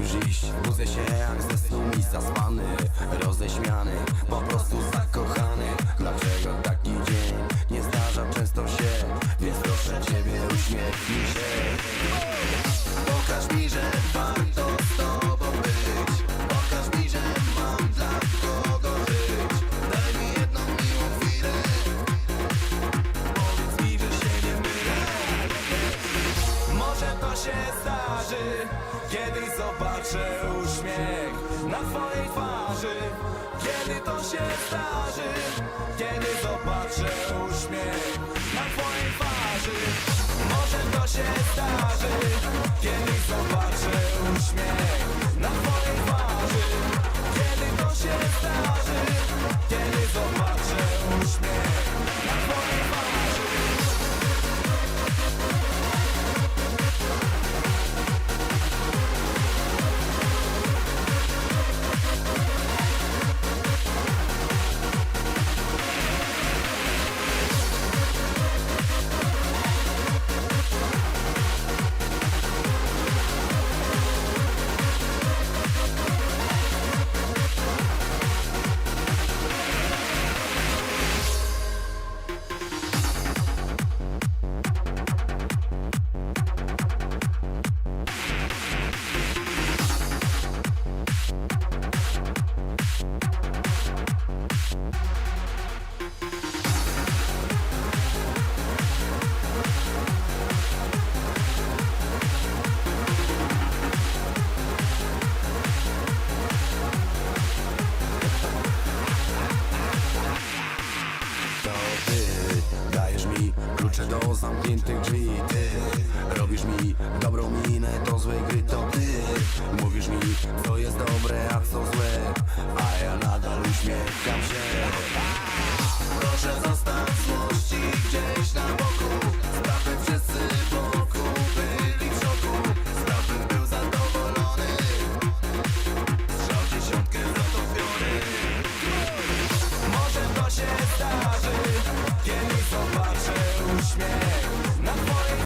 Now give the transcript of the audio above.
już iść. Budzę się jak ze snu i zaspany Roześmiany, po prostu zakochany. Dlaczego taki dzień nie zdarza często się? Więc proszę ciebie uśmiechnij się. Pokaż mi, że warto z tobą być. Pokaż mi, że mam dla kogo żyć Daj mi jedną miłą chwilę. Powiedz mi, że się nie mylę. Może to się Kiedyś zobaczę uśmiech na twojej twarzy. Kiedy to się zdarzy. Kiedy zobaczę uśmiech na twojej twarzy do zamkniętych drzwi Ty. Robisz mi dobrą minę do złej gry To ty. Mówisz mi co jest dobre, a co złe. A ja nadal uśmiecham się. Proszę